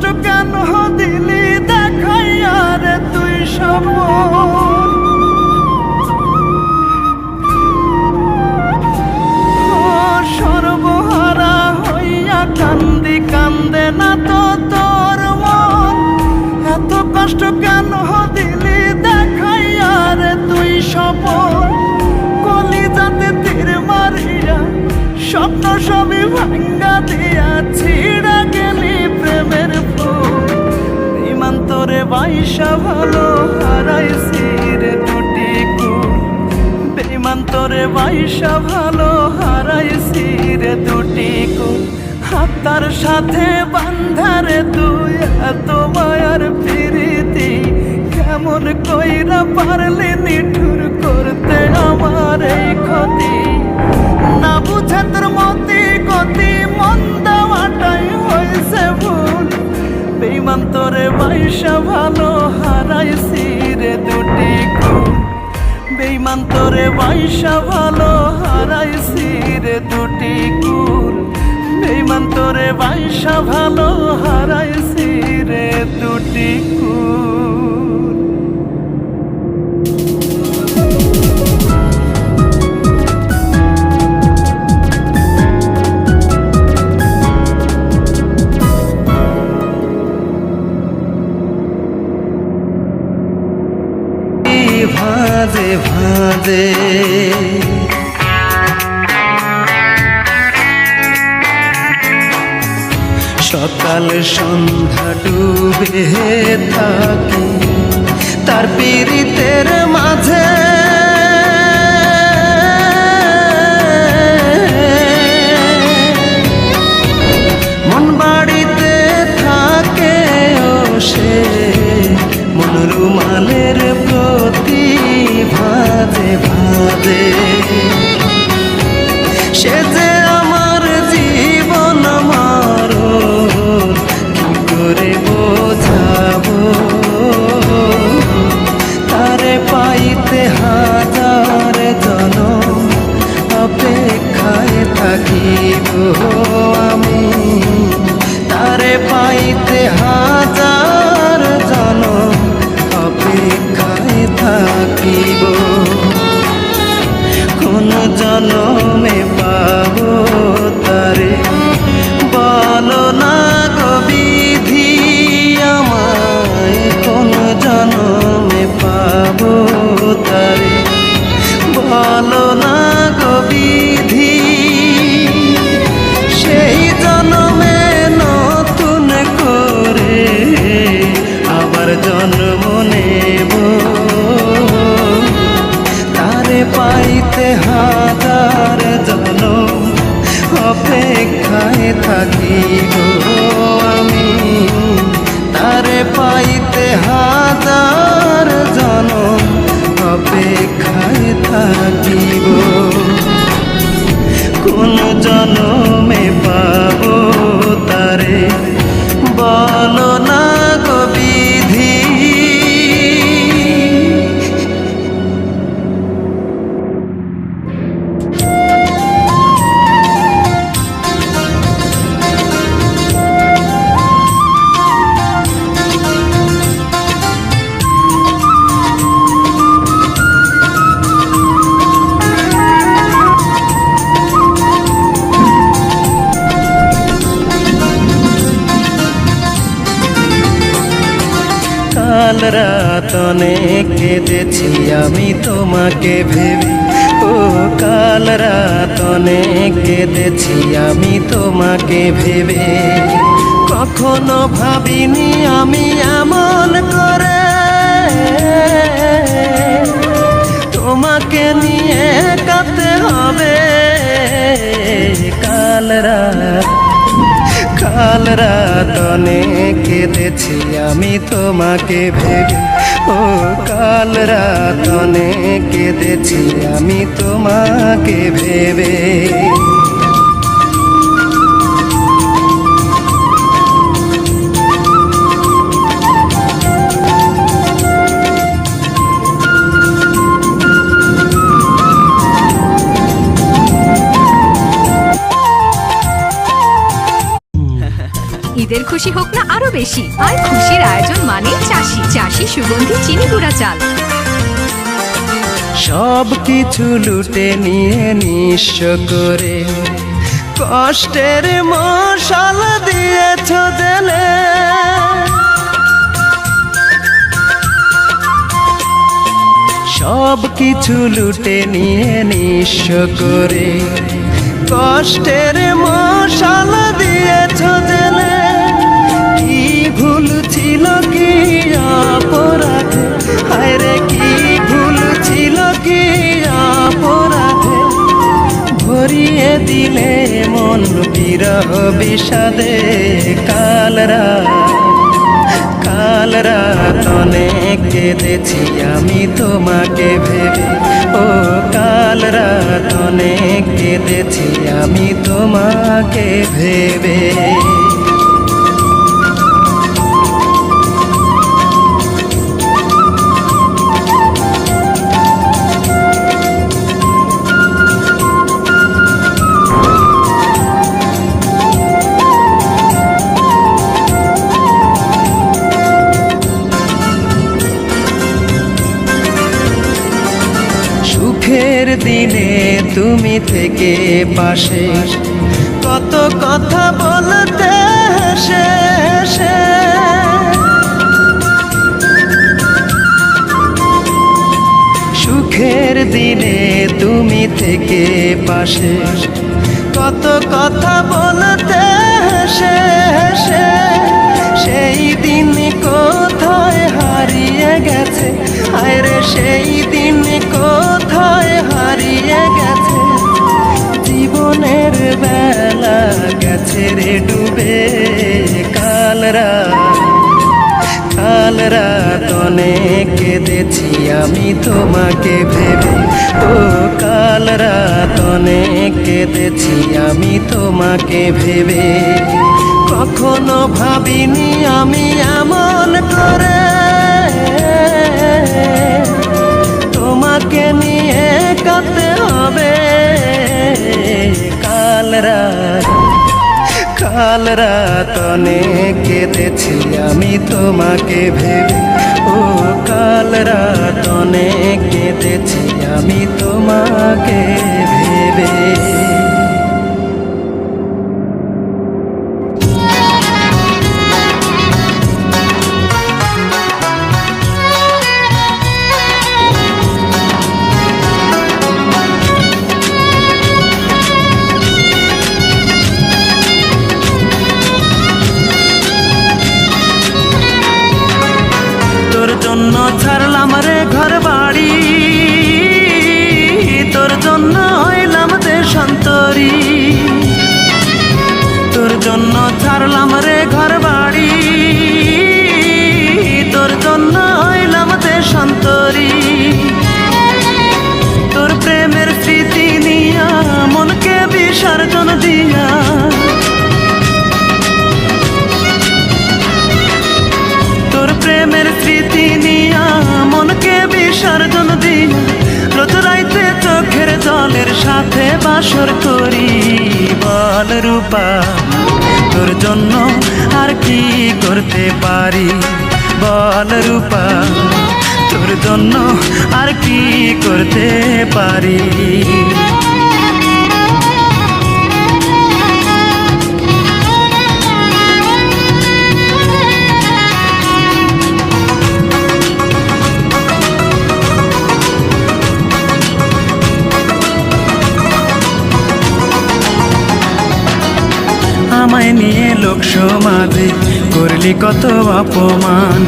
কষ্ট কেন দিলি দেখাইয়া রে তুই ও সর্বহারা হইয়া কান্দি, কান্দে না তো তোর মন। এত কষ্ট কেন দিলি দেখাইয়া রে তুই তীর মারিয়া, স্বপ্ন সবই ভাঙ্গা দিয়া ছিড়া তোরে বাইসা ভালো হারাইছি রে দুটি কুল বেমান তোরে বাইসা ভালো হারাইছি রে দুটি কুল হাতার সাথে বান্ধারে তুই এত মায়ার প্রীতি। কেমন কইরা পারলি নিঠুর করতে আমার এই ক্ষতি। না বুঝে তোর মতি গতি মন দেওয়াটাই হয়েছে ভুল। বেইমান বাইশা ভালো হারাইছি রে দুটি বেইমান তোরে বাইসা ভালো হারাইছি রে দুটি কুল বেইমান তোরে বাইসা ভালো হারাইছি রে দুটি কুল থাকিব কোন জনমে পাবো তারে। বলো না গো বিধি, আমায় কোন জনমে পাবো তারে। বলো না গো বিধি, সেই জনমে নতুন করে আবার জন্ম পাইতে হাজার জন অপেক্ষায় থাকিব। অনেক কেঁদেছি আমি তোমাকে ভেবে। ও কাল রাত অনেক কেঁদেছি আমি তোমাকে ভেবে। কখনো ভাবিনি আমি এমন করে। তোমাকে নিয়ে কাতে হবে। কাল রাত কাল রাত কেঁদেছি আমি তোমাকে ভেবে। ও কাল রাত অনেক কেঁদেছি আমি তোমাকে ভেবে। খুশি হোক না আরও বেশি। আর খুশির আয়োজন মানে চাষি চাষি সুগন্ধি, চিনি, গুঁড়া চাল। সব কিছু লুটে নিয়ে নিঃস্ব করে কষ্টের মশাল দিয়েছ দেলে সব কিছু লুটে নিয়ে নিঃস্ব করে কষ্টের মশাল দিয়েছ দেলে অপরাধে। হায়রে কি ভুল অপরাধে। ভরিয়ে দিলে মন বিরহ বিষাদে। কালরা কাল রাত কেঁদেছি আমি তোমাকে ভেবে। ও, কাল রাত কেঁদেছি আমি তোমাকে ভেবে। দিনে তুমি থেকে পাশে কত কথা বলতে হেসে। সুখের দিনে তুমি থেকে পাশে কত কথা বলতে হেসে। সেই দিন কোথায় হারিয়ে গেছে আরে সেই দিন কোথায় রে ডুবে কাল রাত কাল রাত অনেক কেঁদেছি আমি তোমাকে ভেবে। ও, কাল রাত অনেক কেঁদেছি আমি তোমাকে ভেবে। কখনো ভাবিনি আমি এমন করে। তোমাকে নিয়ে কাঁদতে হবে। কাল রাত কাল রাত কেঁদেছি আমি তোমাকে ভেবে। ও কাল রাত কেঁদেছি আমি তোমাকে ভেবে। করতে পারি বল রূপা তোর জন্য আর কি করতে পারি? আমায় নিয়ে লোক সমাজে করলি কত অপমান।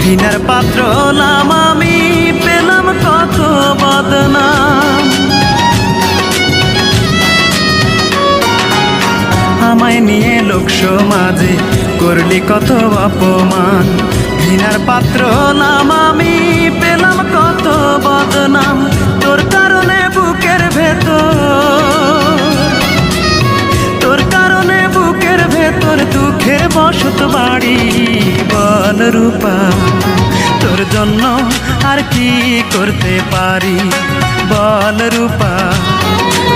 ঘৃণার পাত্র হলাম আমি, পেলাম কত বদনাম। আমায় নিয়ে লোক সমাজে করলি কত অপমান। ঘৃণার পাত্র হলাম আমি, পেলাম কত বদনাম। তোর কারণে বুকের ভেতর, তোর কারণে বুকের ভেতর দুঃখের বসত বাড়ি বল রূপা, তোর জন্য আর কি করতে পারি? বল রূপা,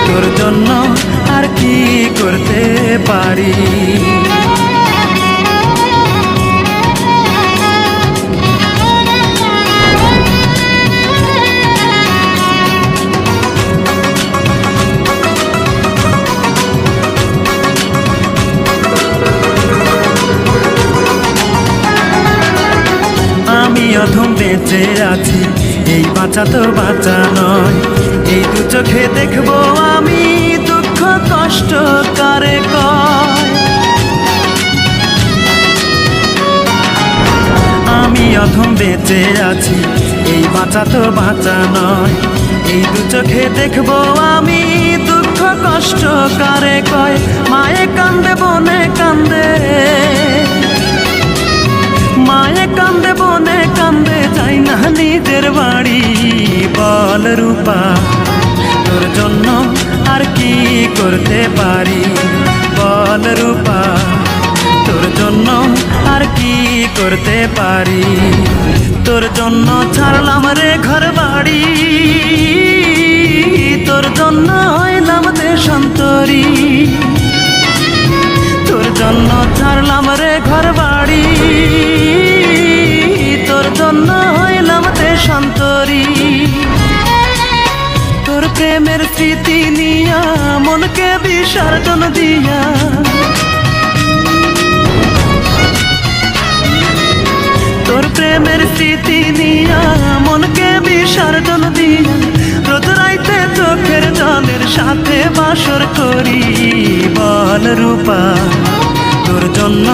তোর জন্য আর কি করতে পারি? বেঁচে আছি, এই বাঁচা তো বাঁচা নয়। এই দু চোখে দেখব আমি দুঃখ, কষ্ট কারে আমি অথম বেঁচে আছি, এই বাঁচা তো বাঁচা নয়। এই দু চোখে দেখব আমি দুঃখ, কষ্ট কারে কয়? মায়ে কান্দে, বনে কান্দে। মায়ে বনে কান্দে যাই না নিজের বাড়ি। বল রূপা, তোর জন্য আর কি করতে পারি? বল রূপা, তোর জন্য আর কি করতে পারি? তোর জন্য ছাড়লাম রে ঘর বাড়ি তোর জন্য হইলাম দেশান্তরী তোর জন্য ছাড়লাম রে ঘর বাড়ি তোর জন্য হইলাম দেশান্তরী তোর প্রেমের স্মৃতি নিয়া মনকে বিসর্জন দিয়া। তোর প্রেমের স্মৃতি নিয়া মনকে বিসর্জন দিয়া। রোজ রাইতে চোখের জলের সাথে বাসর করি বল রূপা, তোর জন্য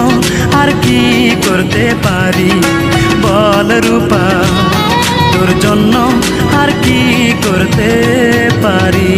আর কি করতে পারি? বল রূপা তোর জন্য আর কি করতে পারি?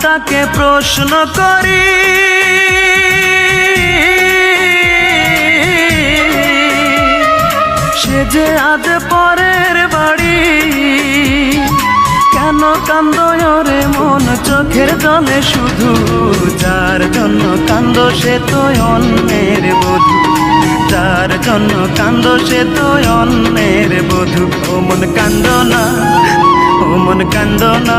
মনটাকে প্রশ্ন করি। সে যে আজ পরের বাড়ি, কেন কান্দ রে মন? চোখের জলে শুধু যার জন্য কান্দ সে তো অন্যের বধূ। যার জন্য কান্দ সে তো অন্যের বধূ। ও মন কান্দ না, ও মন কান্দ না।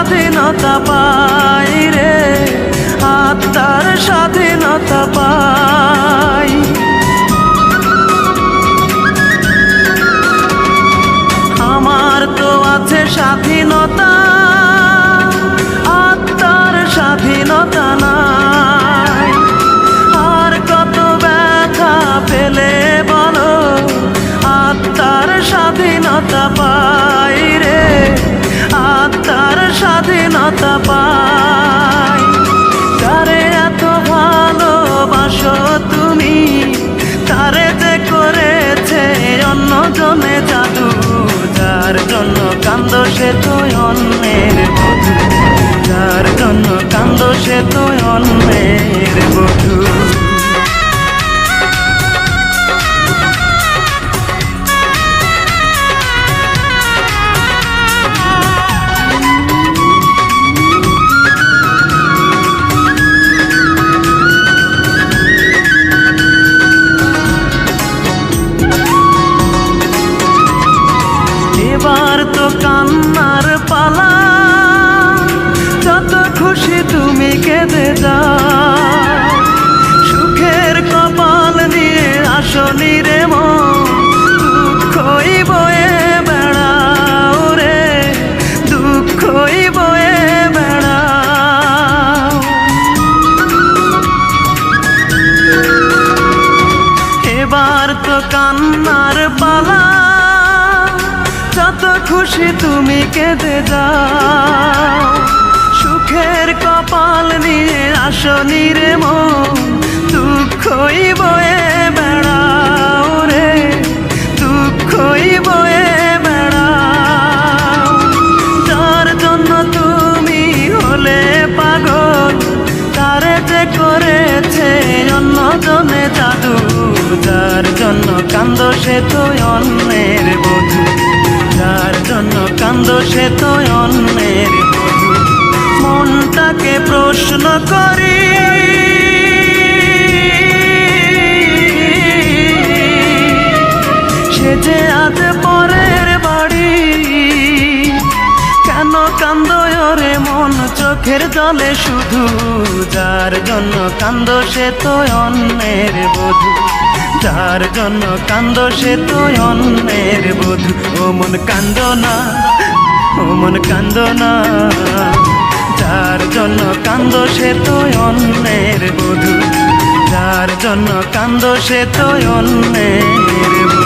স্বাধীনতা পাই রে, আত্মার স্বাধীনতা পাই। আমার তো আছে স্বাধীনতা, আত্মার স্বাধীনতা নাই। আর কত পেলে স্বাধীনতা স্বাধীনতা পাই যারে এত ভালোবাসো তুমি, তারে যে করেছে অন্য জনে জাদু, যার জন্য কান্দ সে তো অন্যের বধূ, যার জন্য কান্দ সে তো অন্যের বধূ। সুখের কপাল নিয়ে আসনি রে মন। দুঃখই বয়ে বেড়াও রে। দুঃখই বয়ে বেড়াও। যার জন্য তুমি হলে পাগল, তারে যে করেছে অন্য জনে জাদু, যার জন্য কান্দ সে তো অন্যের সে তো অন্যের মনটাকে প্রশ্ন করি। সে যে আজ পরের বাড়ি, কেন কান্দ রে মন? চোখের জলে শুধু যার জন্য কান্দ সে তো অন্যের বধু। যার জন্য কান্দ সে তো অন্যের বধু। ও মন কান্দ না। মন কান্দ না। যার জন্য কান্দ সে তো অন্যের বধু। যার জন্য কান্দ সে তো অন্যের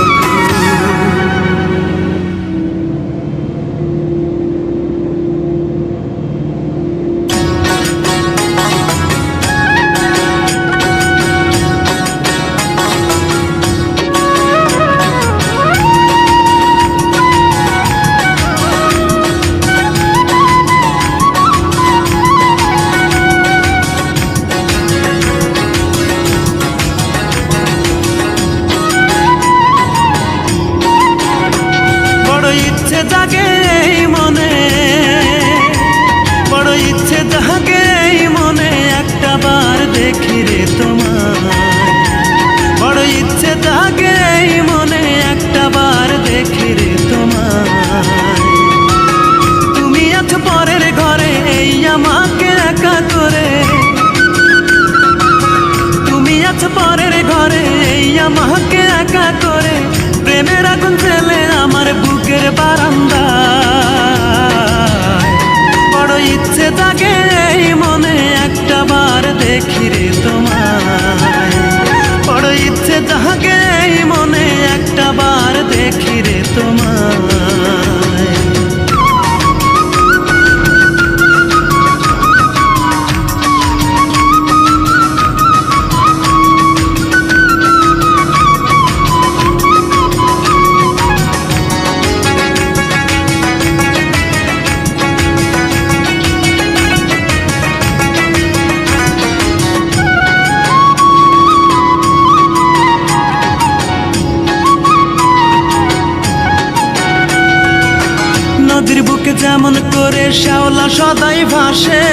করে সদাই ভাসে।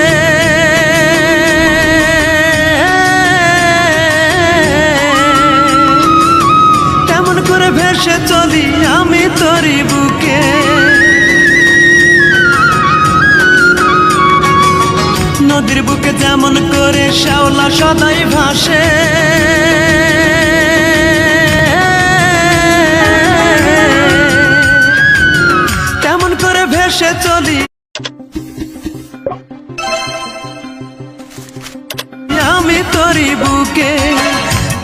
তেমন করে ভেসে চলি আমি তোরই বুকে। নদীর বুকে যেমন করে শ্যাওলা সদাই ভাসে। তেমন করে ভেসে চলি আমি তোরই বুকে,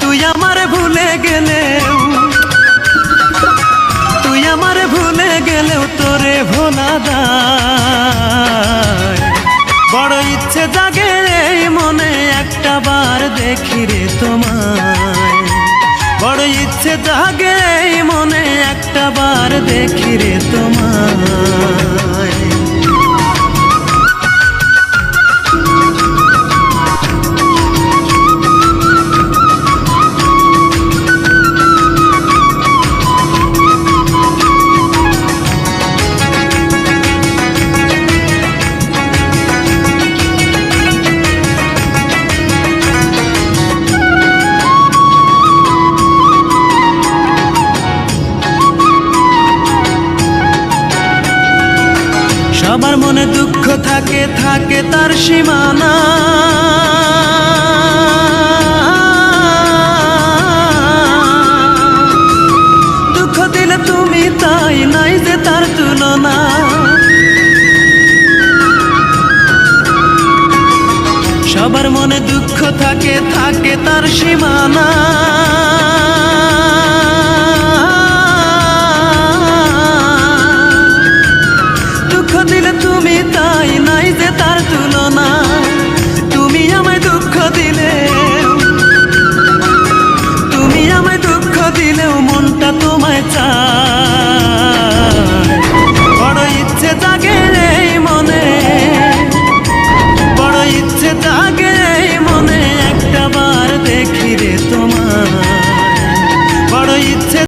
তুই আমার ভুলে গেলেও, তুই আমার ভুলে গেলেও তোরে ভোলা বড় ইচ্ছে জাগে মনে একটা বার দেখি রে তোমায়। বড় ইচ্ছে জাগে মনে একটা বার দেখি রে তোমায়। সবার মনে দুঃখ থাকে থাকে তার সীমানা।